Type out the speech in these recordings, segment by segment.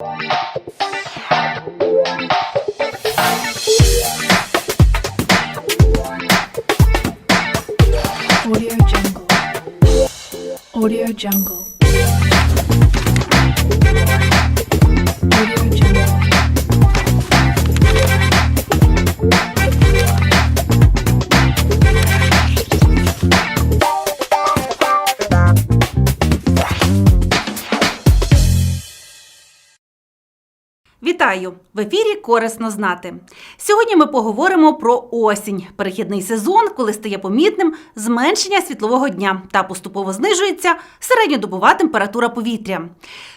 오디오 정글 오디오 정글 오디오 정글 Вітаю! В ефірі Корисно знати. Сьогодні ми поговоримо про осінь, перехідний сезон, коли стає помітним зменшення світлового дня та поступово знижується середньодобова температура повітря.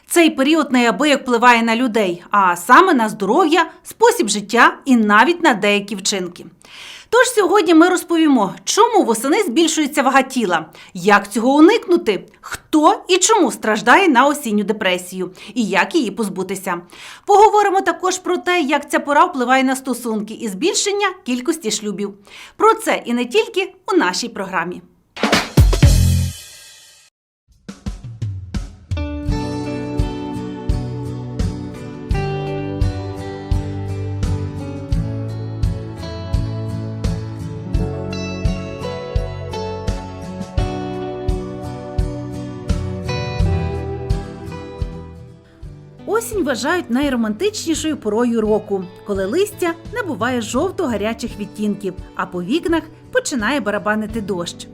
Цей період неабияк впливає на людей, а саме на здоров'я, спосіб життя і навіть на деякі вчинки. Тож сьогодні ми розповімо, чому восени збільшується вага тіла, як цього уникнути, хто і чому страждає на осінню депресію і як її позбутися. Поговоримо також про те, як ця пора впливає на стосунки і збільшення кількості шлюбів. Про це і не тільки у нашій програмі. Вважають найромантичнішою порою року, коли листя набуває жовто-гарячих відтінків, а по вікнах починає барабанити дощ.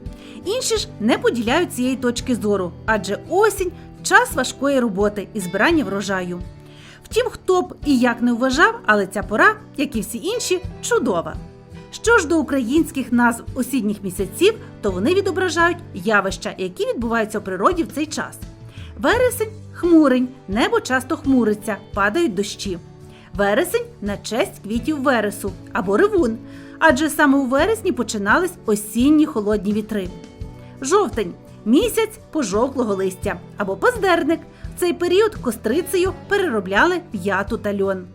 Інші ж не поділяють цієї точки зору, адже осінь час важкої роботи і збирання врожаю. Втім, хто б і як не вважав, але ця пора, як і всі інші, чудова. Що ж до українських назв осінніх місяців, то вони відображають явища, які відбуваються у природі в цей час. Вересень хмурень, небо часто хмуриться, падають дощі. Вересень на честь квітів вересу або ревун, адже саме у вересні починались осінні холодні вітри. Жовтень місяць пожовклого листя або паздерник. В цей період кострицею переробляли п'яту та льон.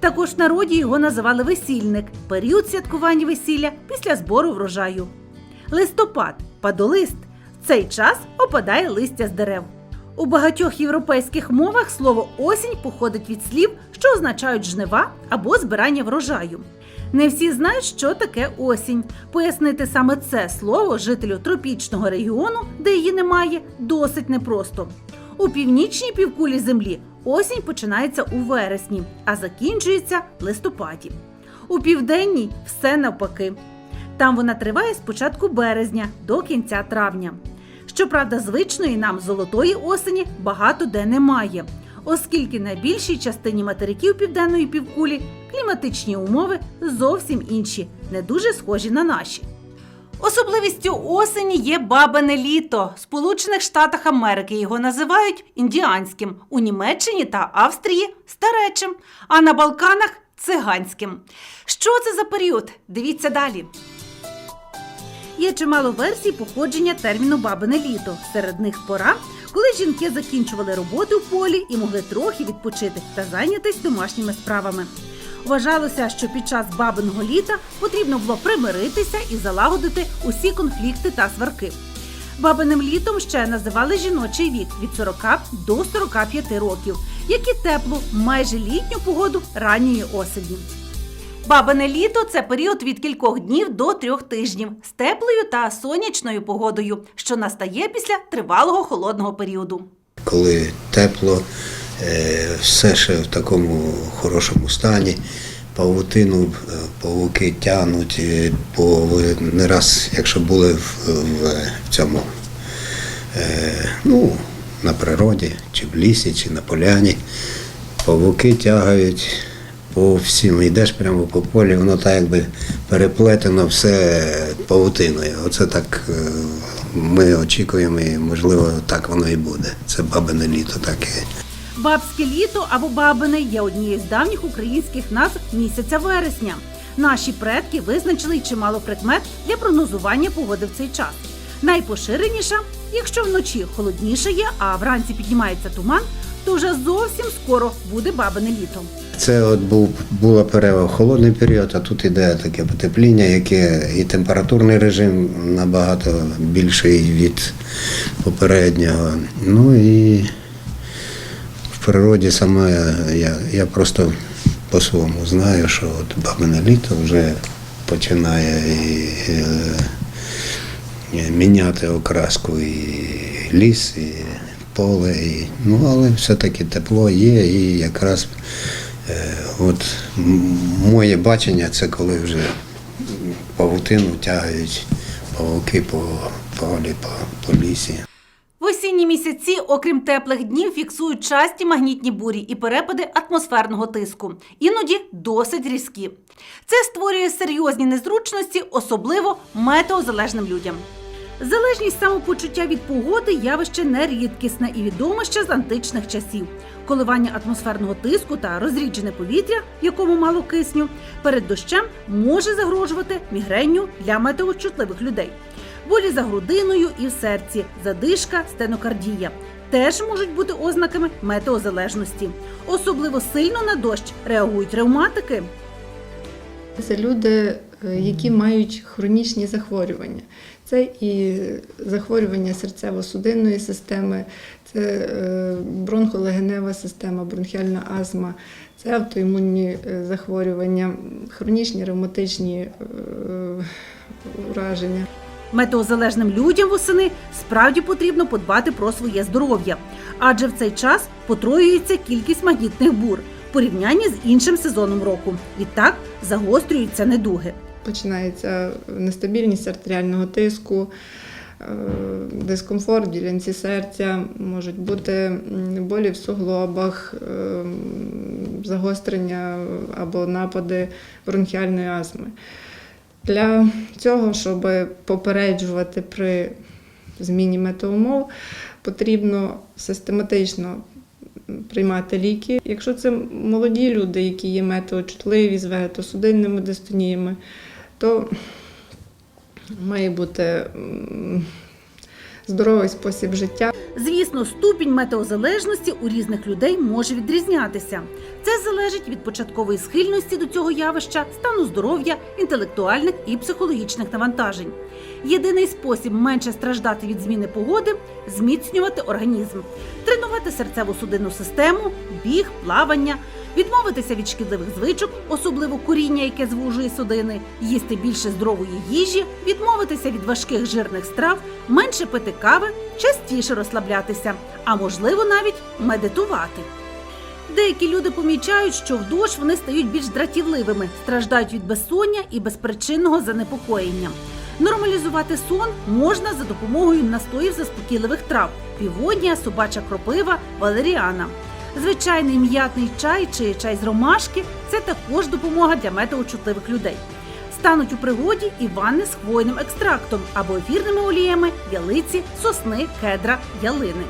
Також в народі його називали весільник період святкування весілля після збору врожаю. Листопад падолист. В цей час опадає листя з дерев. У багатьох європейських мовах слово осінь походить від слів, що означають жнива або збирання врожаю. Не всі знають, що таке осінь. Пояснити саме це слово жителю тропічного регіону, де її немає, досить непросто. У північній півкулі землі осінь починається у вересні, а закінчується в листопаді. У південній все навпаки. Там вона триває з початку березня до кінця травня. Щоправда, звичної нам золотої осені багато де немає, оскільки на більшій частині материків південної півкулі кліматичні умови зовсім інші, не дуже схожі на наші. Особливістю осені є бабине літо. В Сполучених Штатах Америки його називають індіанським, у Німеччині та Австрії старечим, а на Балканах циганським. Що це за період? Дивіться далі. Є чимало версій походження терміну бабине літо. Серед них пора, коли жінки закінчували роботи в полі і могли трохи відпочити та зайнятися домашніми справами. Вважалося, що під час бабиного літа потрібно було примиритися і залагодити усі конфлікти та сварки. Бабиним літом ще називали жіночий вік від 40 до 45 років, як і теплу, майже літню погоду ранньої осені. Бабине літо це період від кількох днів до трьох тижнів з теплою та сонячною погодою, що настає після тривалого холодного періоду. коли тепло, е, все ще в такому хорошому стані. Павутину е, павуки тягнуть, е, бо не раз, якщо були в, в, цьому ну, на природі, чи в лісі, чи на поляні, павуки тягають по всім, йдеш прямо по полі, воно так якби переплетено все павутиною. Оце так е, ми очікуємо, і можливо так воно і буде. Це бабине літо таке. Бабське літо або бабине є однією з давніх українських назв місяця вересня. Наші предки визначили чимало прикмет для прогнозування погоди в цей час. Найпоширеніша, якщо вночі холодніше є, а вранці піднімається туман, то вже зовсім скоро буде бабине літо. Це от був була перерва в холодний період, а тут іде таке потепління, яке і температурний режим набагато більший від попереднього. Ну і в природі саме я, я просто по-своєму знаю, що от бабине літо вже починає і, е, міняти окраску і ліс, і поле. І, ну, але все-таки тепло є і якраз е, от моє бачення це коли вже павутину тягають павуки по полі, по, по лісі. В осінні місяці, окрім теплих днів, фіксують часті магнітні бурі і перепади атмосферного тиску, іноді досить різкі. Це створює серйозні незручності, особливо метеозалежним людям. Залежність самопочуття від погоди явище не рідкісне і відоме ще з античних часів. Коливання атмосферного тиску та розріджене повітря, в якому мало кисню, перед дощем може загрожувати мігренню для метеочутливих людей. Болі за грудиною і в серці, задишка, стенокардія. Теж можуть бути ознаками метеозалежності. Особливо сильно на дощ реагують ревматики. Це люди, які мають хронічні захворювання. Це і захворювання серцево-судинної системи, це е, бронхолегенева система, бронхіальна астма, це автоімунні е, захворювання, хронічні ревматичні е, ураження. Метеозалежним людям восени справді потрібно подбати про своє здоров'я, адже в цей час потроюється кількість магнітних бур в порівнянні з іншим сезоном року. Відтак загострюються недуги. Починається нестабільність артеріального тиску, е, дискомфорт в ділянці серця, можуть бути болі в суглобах, е, загострення або напади бронхіальної астми. Для цього, щоб попереджувати при зміні метеоумов, потрібно систематично приймати ліки. Якщо це молоді люди, які є метеочутливі з вегетосудинними дистоніями, то має бути здоровий спосіб життя. Звісно, ступінь метеозалежності у різних людей може відрізнятися. Це залежить від початкової схильності до цього явища, стану здоров'я, інтелектуальних і психологічних навантажень. Єдиний спосіб менше страждати від зміни погоди зміцнювати організм, тренувати серцево-судинну систему, біг, плавання, відмовитися від шкідливих звичок, особливо куріння, яке звужує судини, їсти більше здорової їжі, відмовитися від важких жирних страв, менше пити кави, частіше розслаблятися, а можливо навіть медитувати. Деякі люди помічають, що в дощ вони стають більш дратівливими, страждають від безсоння і безпричинного занепокоєння. Нормалізувати сон можна за допомогою настоїв заспокійливих трав: півонія, собача кропива, валеріана. Звичайний м'ятний чай чи чай з ромашки це також допомога для метеочутливих людей. Стануть у пригоді і ванни з хвойним екстрактом або ефірними оліями ялиці, сосни, кедра, ялини.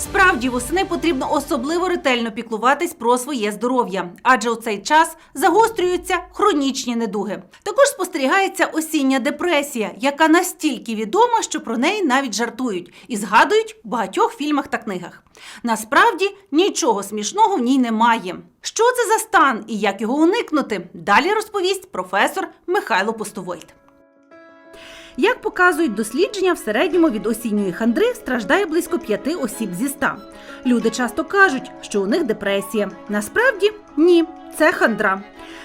Справді восени потрібно особливо ретельно піклуватись про своє здоров'я, адже у цей час загострюються хронічні недуги. Також спостерігається осіння депресія, яка настільки відома, що про неї навіть жартують і згадують в багатьох фільмах та книгах. Насправді нічого смішного в ній немає. Що це за стан і як його уникнути? Далі розповість професор Михайло Пустовойт. Як показують дослідження, в середньому від осінньої хандри страждає близько п'яти осіб зі ста. Люди часто кажуть, що у них депресія. Насправді ні, це хандра.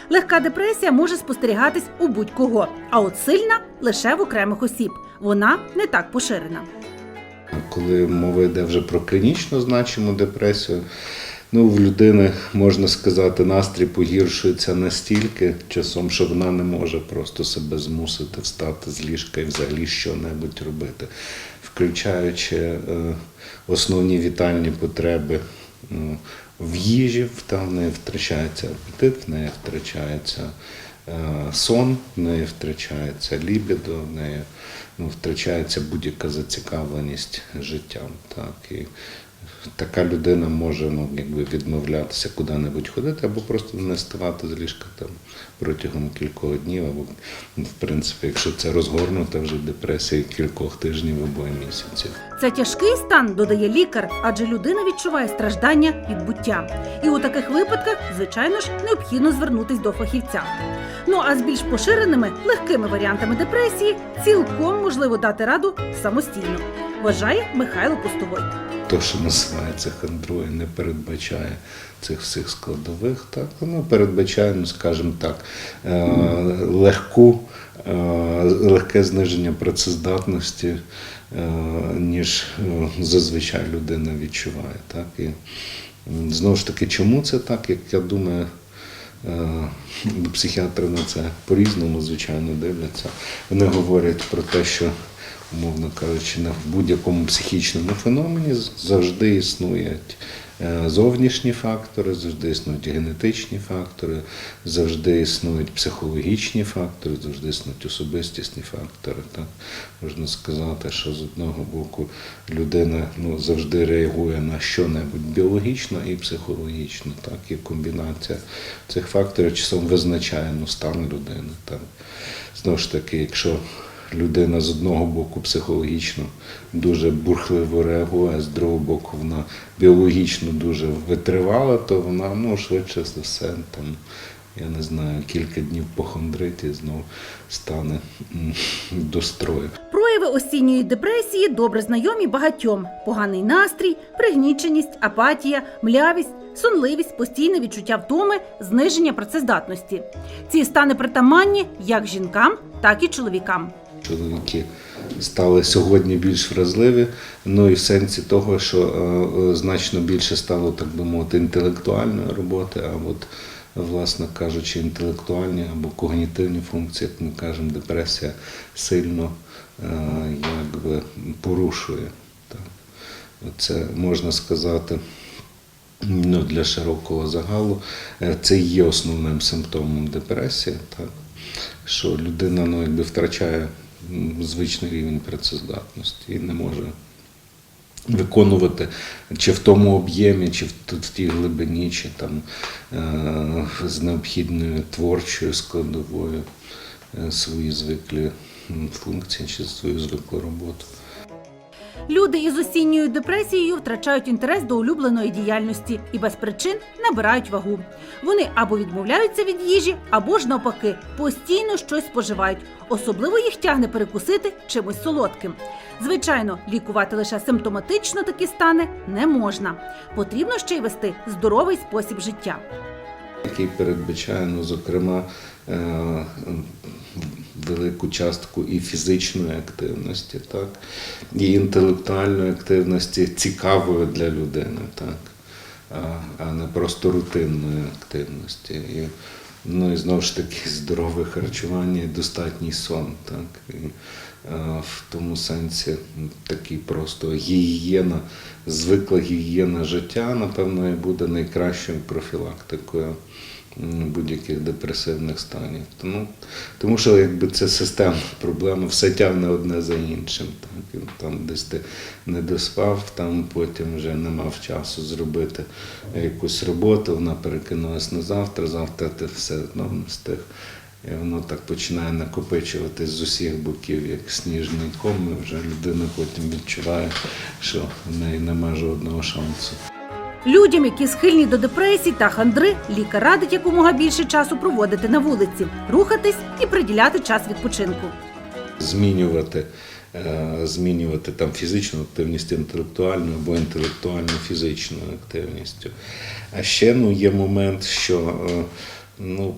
Легка депресія може спостерігатись у будь-кого, а от сильна лише в окремих осіб. Вона не так поширена. Коли мова йде вже про клінічно значиму депресію, ну, в людини, можна сказати, настрій погіршується настільки часом, що вона не може просто себе змусити встати з ліжка і взагалі що-небудь робити, включаючи е, основні вітальні потреби ну, в їжі, в та- в неї втрачається апетит, в неї втрачається е, сон, в неї втрачається лібідо, в неї ну, втрачається будь-яка зацікавленість життям. Так, і така людина може ну, якби відмовлятися куди-небудь ходити, або просто не ставати з ліжка там протягом кількох днів, або ну, в принципі, якщо це розгорнута вже депресія кількох тижнів або місяців. Це тяжкий стан, додає лікар, адже людина відчуває страждання від буття. І у таких випадках, звичайно ж, необхідно звернутись до фахівця. Ну а з більш поширеними легкими варіантами депресії цілком можливо дати раду самостійно. Вважає Михайло Пустовой. то, що називається хандрою, не передбачає цих всіх складових. Так, воно передбачає, ну скажімо так, е, легку, е, легке зниження працездатності, е, ніж зазвичай людина відчуває. Так, і знову ж таки, чому це так, як я думаю. Психіатри на це по-різному, звичайно, дивляться. Вони говорять про те, що, умовно кажучи, на будь-якому психічному феномені завжди існують е, зовнішні фактори, завжди існують генетичні фактори, завжди існують психологічні фактори, завжди існують особистісні фактори. Так? Можна сказати, що з одного боку людина ну, завжди реагує на що-небудь біологічно і психологічно, так? і комбінація цих факторів часом визначає ну, стан людини. Так? Знову ж таки, якщо людина з одного боку психологічно дуже бурхливо реагує, з другого боку вона біологічно дуже витривала, то вона ну, швидше за все там, я не знаю, кілька днів похондрить і знову стане до строю. Прояви осінньої депресії добре знайомі багатьом: поганий настрій, пригніченість, апатія, млявість, сонливість, постійне відчуття втоми, зниження працездатності. Ці стани притаманні як жінкам, так і чоловікам. Чоловіки стали сьогодні більш вразливі, ну і в сенсі того, що е, е, значно більше стало, так би мовити, інтелектуальної роботи, а от, власне кажучи, інтелектуальні або когнітивні функції, як ми кажемо, депресія сильно е, якби порушує. Це можна сказати. Ну, для широкого загалу це є основним симптомом депресії, так? що людина ну, якби втрачає звичний рівень працездатності і не може виконувати чи в тому об'ємі, чи в, в тій глибині, чи там е, з необхідною творчою складовою е, свої звиклі функції чи свою звиклу роботу. Люди із осінньою депресією втрачають інтерес до улюбленої діяльності і без причин набирають вагу. Вони або відмовляються від їжі, або ж навпаки постійно щось споживають. Особливо їх тягне перекусити чимось солодким. Звичайно, лікувати лише симптоматично такі стани не можна. Потрібно ще й вести здоровий спосіб життя. який передбачає, ну, зокрема, е, велику частку і фізичної активності, так, і інтелектуальної активності, цікавої для людини, так, а, не просто рутинної активності. І, ну і знову ж таки здорове харчування і достатній сон. Так, і, в тому сенсі такий просто гігієна, звикла гігієна життя, напевно, і буде найкращою профілактикою будь-яких депресивних станів. Тому, тому що якби це системна проблема, все тягне одне за іншим. Так? Там десь ти не доспав, там потім вже не мав часу зробити якусь роботу, вона перекинулась на завтра, завтра ти все одно не встиг. І воно так починає накопичуватись з усіх боків, як сніжний ком, і вже людина потім відчуває, що в неї немає жодного шансу. Людям, які схильні до депресії та хандри, лікар радить якомога більше часу проводити на вулиці, рухатись і приділяти час відпочинку. змінювати, е, змінювати там фізичну активність інтелектуальну або інтелектуальну фізичною активністю. А ще ну, є момент, що е, ну,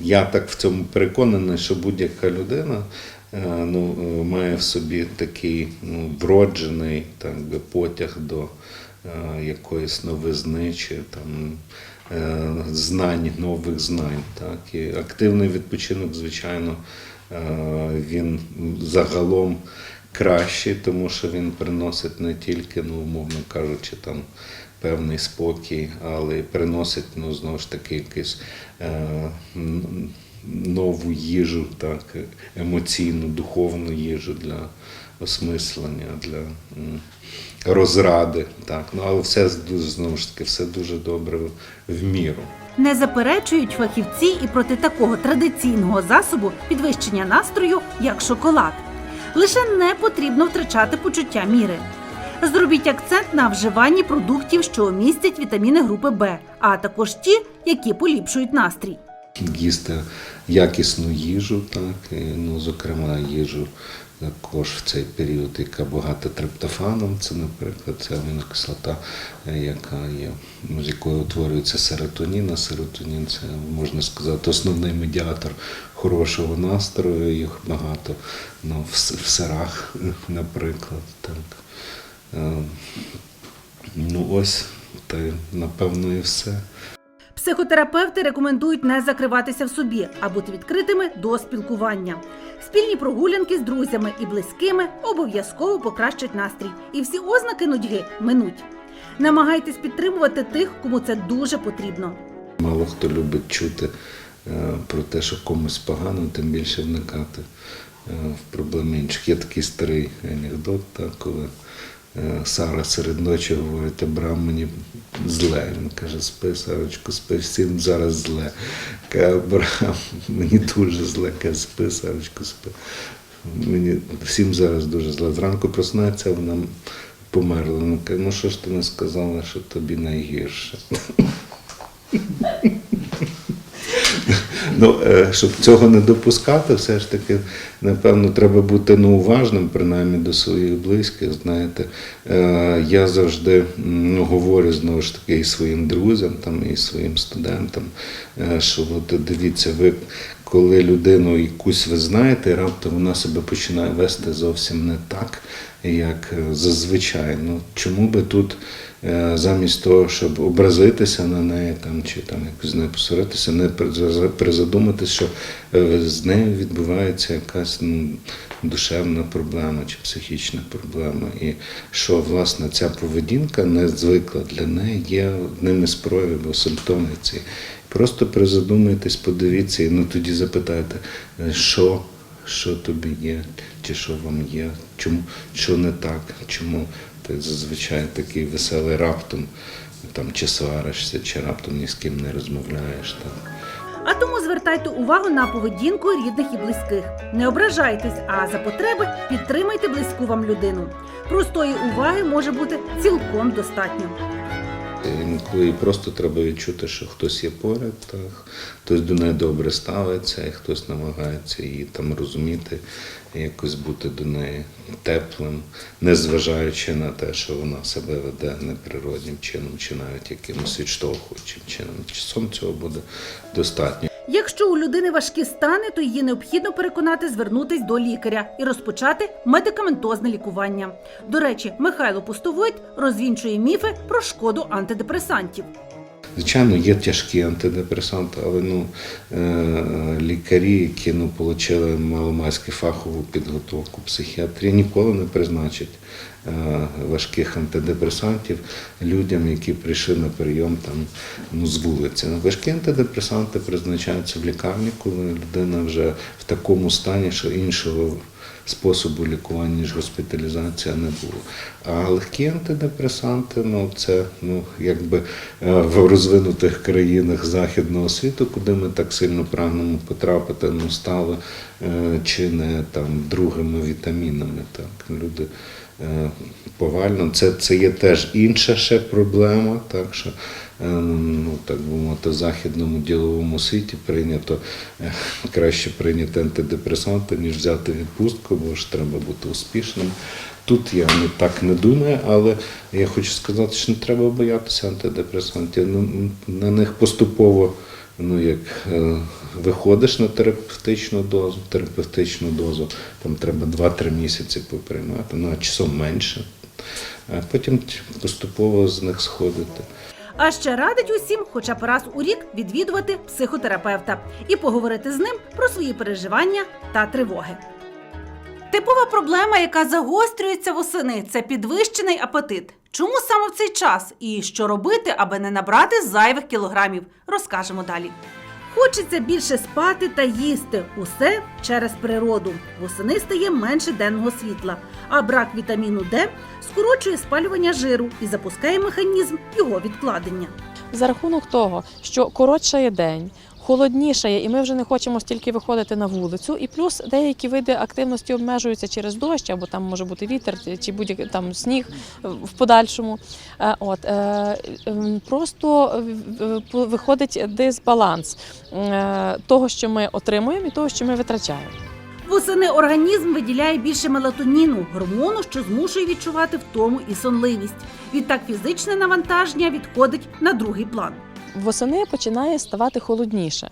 я так в цьому переконаний, що будь-яка людина е, ну, має в собі такий ну, вроджений так би, потяг до якоїсь новизни чи там. е, Знань, нових знань. Так? І активний відпочинок, звичайно, е, він загалом кращий, тому що він приносить не тільки, ну, умовно кажучи, там певний спокій, але й приносить ну, знову ж таки якусь е, нову їжу, так, емоційну, духовну їжу для осмислення, для розради. Так. Ну, але все знову ж таки, все дуже добре в міру. Не заперечують фахівці і проти такого традиційного засобу підвищення настрою, як шоколад. Лише не потрібно втрачати почуття міри. Зробіть акцент на вживанні продуктів, що містять вітаміни групи Б, а також ті, які поліпшують настрій. їсти якісну їжу, так, ну, зокрема їжу також в цей період, яка багата триптофаном, це, наприклад, це амінокислота, е, яка є, з якою утворюється серотонін. А серотонін це можна сказати основний медіатор хорошого настрою. Їх багато ну, в, в сирах, наприклад. Так. Е, Ну ось, та напевно, і все. Психотерапевти рекомендують не закриватися в собі, а бути відкритими до спілкування. Спільні прогулянки з друзями і близькими обов'язково покращать настрій, і всі ознаки нудьги минуть. Намагайтесь підтримувати тих, кому це дуже потрібно. Мало хто любить чути е, про те, що комусь погано, тим більше вникати е, в проблеми інших. Є такий старий анекдот, так, коли Сара серед ночі говорить, Абрам мені зле. Він каже, спи, Сарочку, спи, всім зараз зле. Каже, Абрам, мені дуже зле, каже, спи, Сарочку, спи. Мені всім зараз дуже зле. Зранку просинається, вона померла. Вона каже, ну що ж ти не сказала, що тобі найгірше. Ну, е, щоб цього не допускати, все ж таки, напевно, треба бути ну, уважним, принаймні до своїх близьких. Знаєте, Е, я завжди ну, говорю знову ж таки і своїм друзям, там, і своїм студентам, е, що от дивіться, ви коли людину якусь ви знаєте, раптом вона себе починає вести зовсім не так, як зазвичай. Ну, чому би тут замість того, щоб образитися на неї там, чи там якось з нею посваритися, не при- призадуматись, що е, з нею відбувається якась ну, душевна проблема чи психічна проблема. І що власне ця поведінка не звикла для неї, є одним із проявів або симптомів цієї. Просто призадумайтесь, подивіться, і ну тоді запитайте, е, що, що тобі є, чи що вам є, чому, що не так, чому ти зазвичай такий веселий раптом там чи сваришся, чи раптом ні з ким не розмовляєш. Так. А тому звертайте увагу на поведінку рідних і близьких. Не ображайтесь, а за потреби підтримайте близьку вам людину. Простої уваги може бути цілком достатньо. Інколи просто треба відчути, що хтось є поряд, та хтось до неї добре ставиться, і хтось намагається її там розуміти, якось бути до неї теплим, незважаючи на те, що вона себе веде неприроднім чином, чи навіть якимось відштовхуючим чином. Часом цього буде достатньо. Якщо у людини важкі стани, то її необхідно переконати звернутись до лікаря і розпочати медикаментозне лікування. До речі, Михайло Пустовойт розвінчує міфи про шкоду антидепресантів. Звичайно, є тяжкі антидепресанти, але ну, е, лікарі, які ну, отримали маломайську фахову підготовку психіатрії, ніколи не призначать важких антидепресантів людям, які прийшли на прийом там, ну, з вулиці. Важкі антидепресанти призначаються в лікарні, коли людина вже в такому стані, що іншого способу лікування, ніж госпіталізація не було. А легкі антидепресанти, ну це ну якби е, в розвинутих країнах західного світу, куди ми так сильно прагнемо потрапити, ну стали е, чи не там другими вітамінами. Так люди е, повально. Це, це є теж інша ще проблема, так що е, ну, так би мовити, в західному діловому світі прийнято е, краще прийняти антидепресанти, ніж взяти відпустку, бо ж треба бути успішним. Тут я не так не думаю, але я хочу сказати, що не треба боятися антидепресантів. Ну, на них поступово ну, як е, виходиш на терапевтичну дозу, терапевтичну дозу, там треба 2-3 місяці поприймати, ну а часом менше. А потім поступово з них сходити. А ще радить усім, хоча б раз у рік відвідувати психотерапевта і поговорити з ним про свої переживання та тривоги. Типова проблема, яка загострюється восени, це підвищений апетит. Чому саме в цей час і що робити, аби не набрати зайвих кілограмів, розкажемо далі. Хочеться більше спати та їсти усе через природу. Восени стає менше денного світла, а брак вітаміну Д скорочує спалювання жиру і запускає механізм його відкладення. за рахунок того, що коротшає день, холоднішає, і ми вже не хочемо стільки виходити на вулицю. І плюс деякі види активності обмежуються через дощ, або там може бути вітер, чи будь-який там сніг в подальшому. Е, От е, ем, просто е, виходить дисбаланс того, що ми отримуємо, і того, що ми витрачаємо. Восени організм виділяє більше мелатоніну, гормону, що змушує відчувати втому і сонливість. Відтак фізичне навантаження відходить на другий план. Восени починає ставати холодніше.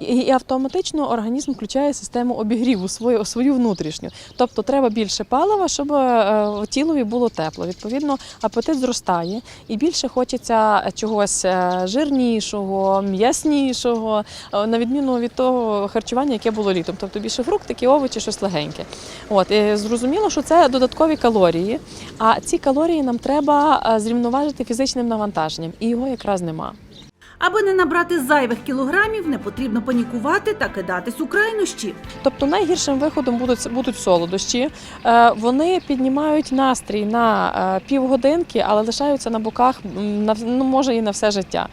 І автоматично організм включає систему обігріву свою, свою внутрішню. Тобто треба більше палива, щоб е, тілові було тепло. Відповідно, апетит зростає і більше хочеться чогось е, жирнішого, м'яснішого, е, на відміну від того харчування, яке було літом. Тобто більше фруктики, овочі, щось легеньке. От і зрозуміло, що це додаткові калорії. А ці калорії нам треба зрівноважити фізичним навантаженням, і його якраз нема. Аби не набрати зайвих кілограмів, не потрібно панікувати та кидатись у крайнощі. Тобто найгіршим виходом будуть, будуть солодощі. Е, Вони піднімають настрій на е, півгодинки, але лишаються на боках ну, може і на все життя.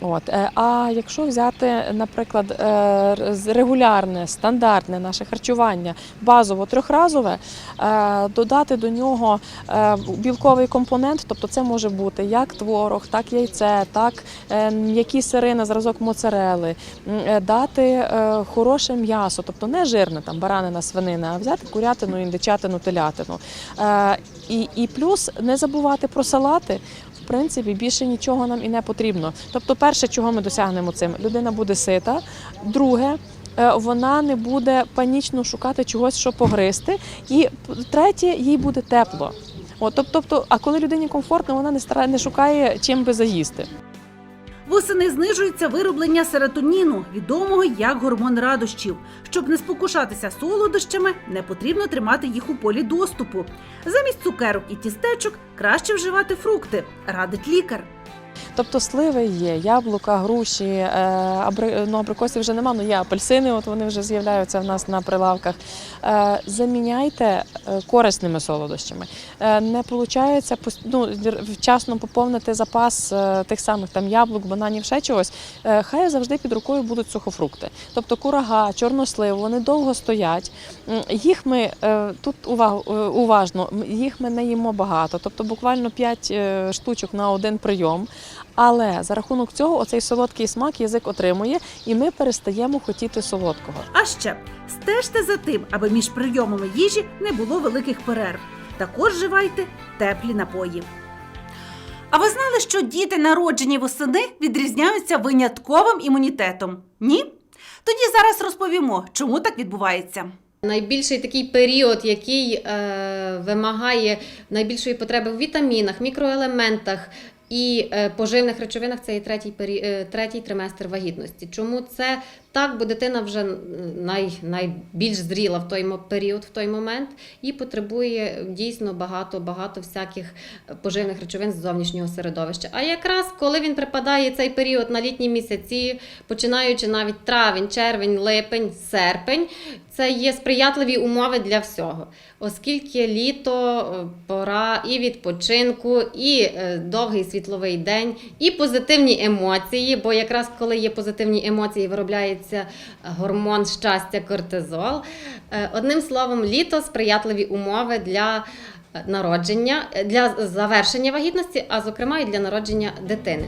От. Е, А якщо взяти, наприклад, е, регулярне, стандартне наше харчування, базово трьохразове, е, додати до нього білковий компонент, тобто це може бути як творог, так яйце, так м'які сири на зразок моцарели, дати хороше м'ясо, тобто не жирне, там баранина, свинина, а взяти курятину, індичатину, телятину. І, і плюс не забувати про салати. Принципі, більше нічого нам і не потрібно. Тобто, перше, чого ми досягнемо цим, людина буде сита. Друге, е, вона не буде панічно шукати чогось, що погризти. І третє, їй буде тепло. От, тобто, а коли людині комфортно, вона не старає, не шукає чим би заїсти. Восени знижується вироблення серотоніну, відомого як гормон радощів. Щоб не спокушатися солодощами, не потрібно тримати їх у полі доступу. Замість цукерок і тістечок краще вживати фрукти, радить лікар. Тобто сливи є, яблука, груші, е, ну, абрикосів вже нема, ну є апельсини, от вони вже з'являються в нас на прилавках. Е, заміняйте е, корисними солодощами. Не виходить ну, вчасно поповнити запас тих самих там яблук, бананів, ще чогось. Хай завжди під рукою будуть сухофрукти. Тобто курага, чорнослив, вони довго стоять. Їх ми тут увагу, уважно, їх ми не їмо багато, тобто буквально 5 штучок на один прийом. Але за рахунок цього оцей солодкий смак язик отримує, і ми перестаємо хотіти солодкого. А ще стежте за тим, аби між прийомами їжі не було великих перерв. Також вживайте теплі напої. А ви знали, що діти, народжені восени, відрізняються винятковим імунітетом? Ні? Тоді зараз розповімо, чому так відбувається. Найбільший такий період, який е, вимагає найбільшої потреби в вітамінах, мікроелементах і е, поживних речовинах, це є третій, е, третій триместр вагітності. Чому це так? Бо дитина вже най, найбільш зріла в той період, в той момент, і потребує дійсно багато, багато всяких е, поживних речовин з зовнішнього середовища. А якраз коли він припадає цей період на літні місяці, починаючи навіть травень, червень, липень, серпень, це є сприятливі умови для всього, оскільки літо е, пора і відпочинку, і е, довгий світловий день, і позитивні емоції. Бо якраз коли є позитивні емоції, виробляється гормон щастя кортизол. Е, Одним словом, літо сприятливі умови для е, народження, е, для завершення вагітності, а зокрема і для народження дитини.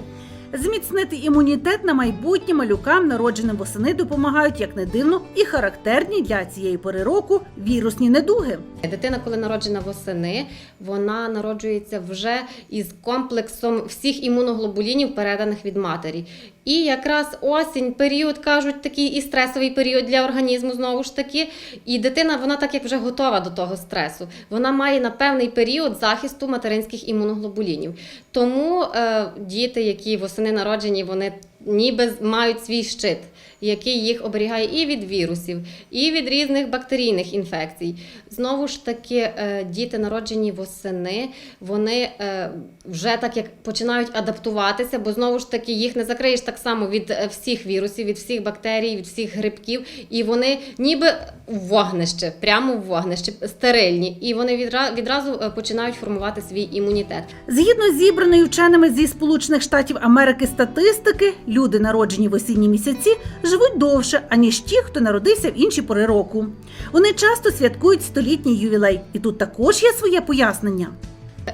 Зміцнити імунітет на майбутнє малюкам, народженим восени, допомагають, як не дивно, і характерні для цієї пори року вірусні недуги. Дитина, коли народжена восени, вона народжується вже із комплексом всіх імуноглобулінів, переданих від матері. І якраз осінь, період кажуть, такий і стресовий період для організму знову ж таки. І дитина, вона так як вже готова до того стресу. Вона має на певний період захисту материнських імуноглобулінів. Тому е, діти, які восени народжені, вони ніби мають свій щит, який їх оберігає і від вірусів, і від різних бактерійних інфекцій. Знову ж таки, е, діти народжені восени, вони е, вже так як починають адаптуватися, бо знову ж таки їх не закриєш так само від е, всіх вірусів, від всіх бактерій, від всіх грибків, і вони ніби в вогнище, прямо в вогнище, стерильні, і вони відра- відразу починають формувати свій імунітет. Згідно з зібраної вченими зі Сполучених Штатів Америки статистики, люди, народжені в осінні місяці, живуть довше, аніж ті, хто народився в інші пори року. Вони часто святкують столітній ювілей, і тут також є своє пояснення.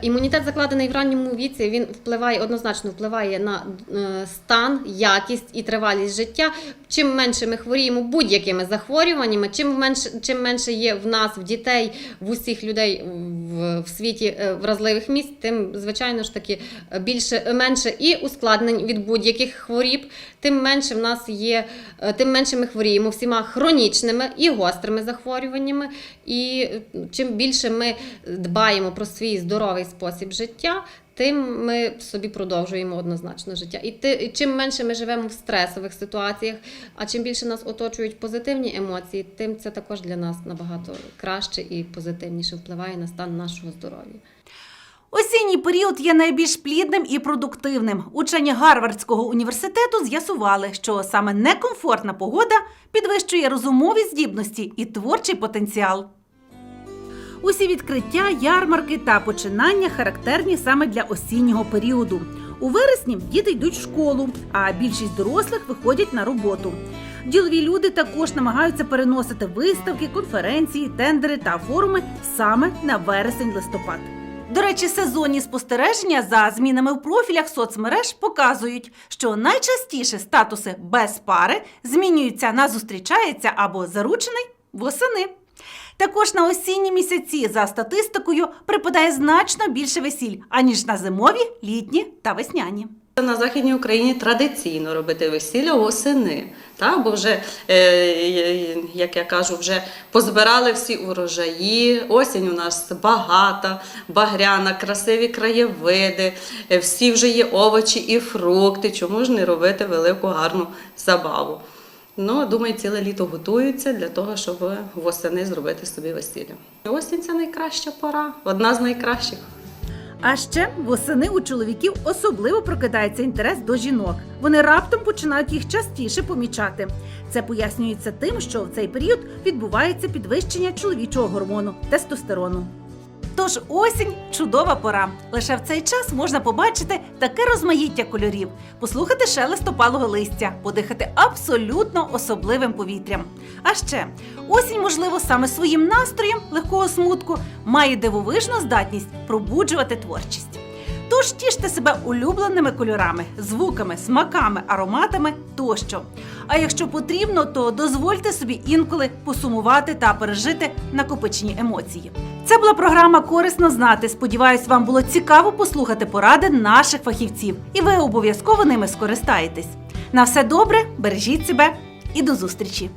Імунітет закладений в ранньому віці. Він впливає однозначно впливає на е, стан, якість і тривалість життя. Чим менше ми хворіємо будь-якими захворюваннями, чим менше, чим менше є в нас, в дітей, в усіх людей в, в світі е, вразливих місць, тим звичайно ж таки більше менше і ускладнень від будь-яких хворіб, тим менше в нас є, е, тим менше ми хворіємо всіма хронічними і гострими захворюваннями. І чим більше ми дбаємо про свій здоровий спосіб життя, тим ми собі продовжуємо однозначно життя. І, ти, і чим менше ми живемо в стресових ситуаціях, а чим більше нас оточують позитивні емоції, тим це також для нас набагато краще і позитивніше впливає на стан нашого здоров'я. Осінній період є найбільш плідним і продуктивним. Учені Гарвардського університету з'ясували, що саме некомфортна погода підвищує розумові здібності і творчий потенціал. Усі відкриття, ярмарки та починання характерні саме для осіннього періоду. У вересні діти йдуть в школу, а більшість дорослих виходять на роботу. Ділові люди також намагаються переносити виставки, конференції, тендери та форуми саме на вересень-листопад. До речі, сезонні спостереження за змінами в профілях соцмереж показують, що найчастіше статуси без пари змінюються на зустрічається або заручений восени. Також на осінні місяці за статистикою припадає значно більше весіль, аніж на зимові, літні та весняні. На Західній Україні традиційно робити весілля восени, так? бо вже, е, як я кажу, вже позбирали всі урожаї, осінь у нас багата, багряна, красиві краєвиди, всі вже є овочі і фрукти. Чому ж не робити велику гарну забаву? Ну, думаю, ціле літо готуються для того, щоб восени зробити собі весілля. Осінь це найкраща пора, одна з найкращих. А ще восени у чоловіків особливо прокидається інтерес до жінок. Вони раптом починають їх частіше помічати. Це пояснюється тим, що в цей період відбувається підвищення чоловічого гормону тестостерону. Тож осінь чудова пора. Лише в цей час можна побачити таке розмаїття кольорів, послухати шелест опалого листя, подихати абсолютно особливим повітрям. А ще осінь, можливо, саме своїм настроєм легкого смутку має дивовижну здатність пробуджувати творчість. Тож тіште себе улюбленими кольорами, звуками, смаками, ароматами тощо. А якщо потрібно, то дозвольте собі інколи посумувати та пережити накопичені емоції. Це була програма Корисно знати. Сподіваюсь, вам було цікаво послухати поради наших фахівців, і ви обов'язково ними скористаєтесь. На все добре, бережіть себе і до зустрічі!